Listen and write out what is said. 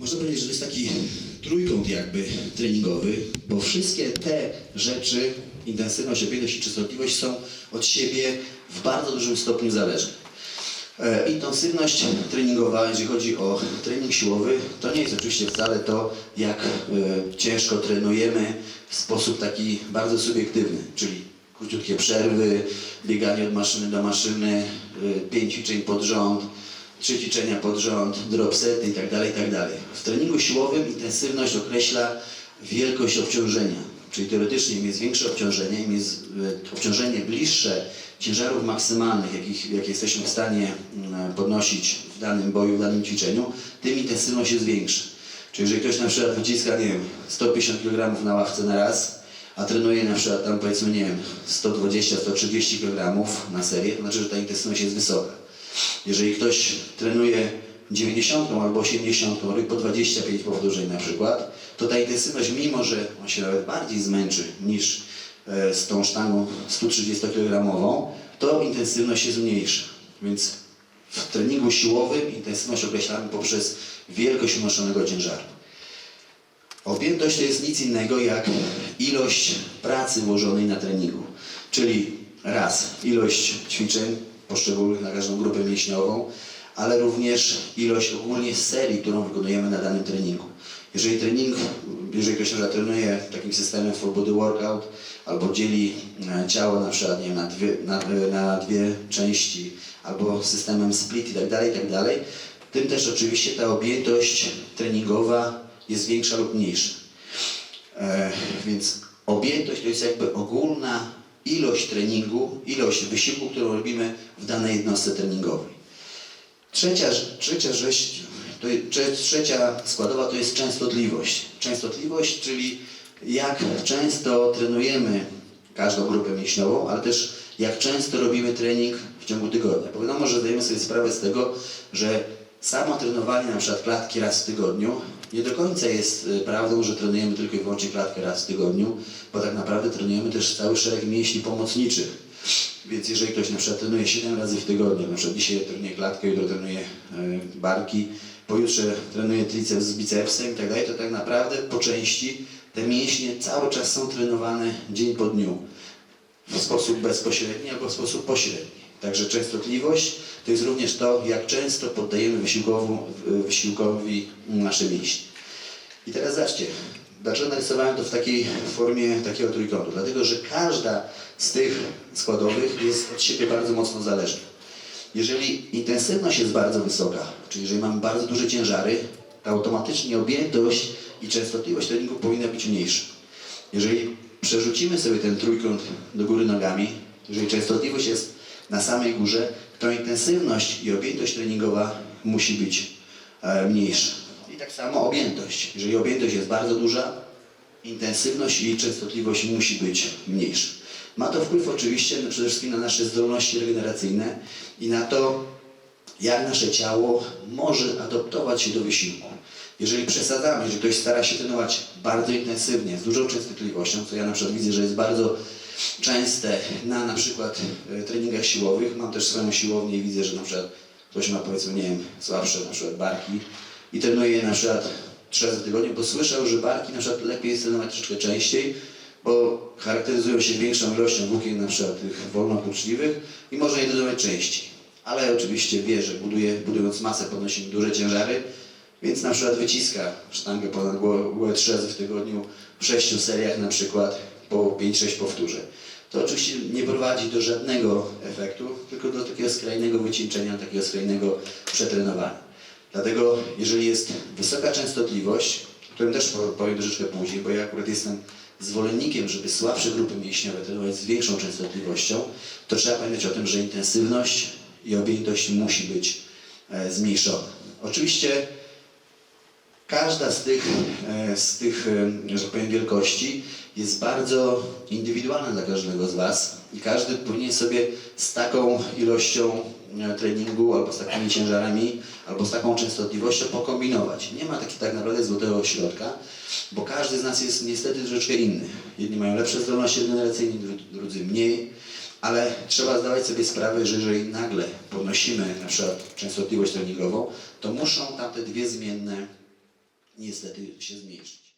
można powiedzieć, że to jest taki trójkąt jakby treningowy, bo wszystkie te rzeczy, intensywność, objętość i częstotliwość są od siebie w bardzo dużym stopniu zależne. E, Intensywność treningowa, jeżeli chodzi o trening siłowy, to nie jest oczywiście wcale to, jak e, ciężko trenujemy w sposób taki bardzo subiektywny, czyli króciutkie przerwy, bieganie od maszyny do maszyny, e, pięć ćwiczeń pod rząd, ćwiczenia pod rząd, drop itd., itd. W treningu siłowym intensywność określa wielkość obciążenia, czyli teoretycznie im jest większe obciążenie, im jest e, obciążenie bliższe ciężarów maksymalnych, jakich, jakie jesteśmy w stanie mm, podnosić w danym boju, w danym ćwiczeniu, tym intensywność jest większa. Czyli jeżeli ktoś na przykład wyciska, nie wiem, 150 kg na ławce na raz, a trenuje na przykład tam powiedzmy, nie wiem, 120-130 kg na serię, to znaczy, że ta intensywność jest wysoka. Jeżeli ktoś trenuje 90 albo 80, robi po 25 powtórzeń na przykład, to ta intensywność, mimo że on się nawet bardziej zmęczy niż e, z tą sztangą 130 kg, to intensywność jest mniejsza. Więc w treningu siłowym intensywność określamy poprzez wielkość unoszonego ciężaru. Objętość to jest nic innego jak ilość pracy włożonej na treningu. Czyli raz, ilość ćwiczeń poszczególnych na każdą grupę mięśniową, ale również ilość ogólnie serii, którą wykonujemy na danym treningu. Jeżeli trening, jeżeli ktoś trenuje takim systemem full body workout, albo dzieli e, ciało na przykład nie na, dwie, na, na dwie części, albo systemem split i tak dalej, tak dalej, tym też oczywiście ta objętość treningowa jest większa lub mniejsza. E, więc objętość to jest jakby ogólna ilość treningu, ilość wysiłku, którą robimy w danej jednostce treningowej. Trzecia, rz- trzecia rzecz, to, trzecia składowa to jest częstotliwość. Częstotliwość, czyli jak często trenujemy każdą grupę mięśniową, ale też jak często robimy trening w ciągu tygodnia. Bo wiadomo, że zdajemy sobie sprawę z tego, że samo trenowanie na przykład klatki raz w tygodniu nie do końca jest y, prawdą, że trenujemy tylko i wyłącznie klatkę raz w tygodniu, bo tak naprawdę trenujemy też cały szereg mięśni pomocniczych. Więc jeżeli ktoś na przykład trenuje 7 razy w tygodniu, na przykład dzisiaj trenuje klatkę, jutro trenuje e, barki, pojutrze trenuje triceps z bicepsem i tak dalej, to tak naprawdę po części te mięśnie cały czas są trenowane dzień po dniu w sposób bezpośredni albo w sposób pośredni. Także częstotliwość to jest również to, jak często poddajemy wysiłkowi nasze mięśnie. I teraz zobaczcie, dlaczego narysowałem to w takiej formie takiego trójkątu? Dlatego, że każda z tych składowych jest od siebie bardzo mocno zależna. Jeżeli intensywność jest bardzo wysoka, czyli jeżeli mamy bardzo duże ciężary, to automatycznie objętość i częstotliwość treningu powinna być mniejsza. Jeżeli przerzucimy sobie ten trójkąt do góry nogami, jeżeli częstotliwość jest na samej górze, to intensywność i objętość treningowa musi być e, mniejsza. I tak samo objętość. Jeżeli objętość jest bardzo duża, intensywność i częstotliwość musi być mniejsza. Ma to wpływ oczywiście przede wszystkim na nasze zdolności regeneracyjne i na to, jak nasze ciało może adaptować się do wysiłku. Jeżeli przesadzamy, jeżeli ktoś stara się trenować bardzo intensywnie, z dużą częstotliwością, co ja na przykład widzę, że jest bardzo częste na na przykład e, treningach siłowych, mam też swoją siłownię i widzę, że na przykład ktoś ma powiedzmy, nie wiem, słabsze na przykład barki i trenuje je na przykład trzy razy w tygodniu, bo słyszał, że barki na przykład lepiej jest trenować troszeczkę częściej, bo charakteryzują się większą ilością włókien na przykład tych wolnokurczliwych i można je trenować częściej. Ale oczywiście wie, że buduje, budując masę podnosi duże ciężary, więc na przykład wyciska sztangę ponad głowę trzy razy w tygodniu w sześciu seriach na przykład po 5-6 powtórzeń. To oczywiście nie prowadzi do żadnego efektu, tylko do takiego skrajnego wycieńczenia, takiego skrajnego przetrenowania. Dlatego jeżeli jest wysoka częstotliwość, o którym też po- powiem troszeczkę później, bo ja akurat jestem zwolennikiem, żeby słabsze grupy mięśniowe trenować z większą częstotliwością, to trzeba pamiętać o tym, że intensywność i objętość musi być e, zmniejszona. Oczywiście Każda z tych, e, z tych, e, że powiem, wielkości jest bardzo indywidualna dla każdego z Was i każdy powinien sobie z taką ilością e, treningu, albo z takimi ciężarami, albo z taką częstotliwością pokombinować. Nie ma takiego tak naprawdę złotego środka, bo każdy z nas jest niestety troszeczkę inny. Jedni mają lepsze zdolności regeneracyjne, dru- drudzy mniej, ale trzeba zdawać sobie sprawę, że jeżeli nagle podnosimy na przykład częstotliwość treningową, to muszą tamte dwie zmienne niestety się zmniejszyć.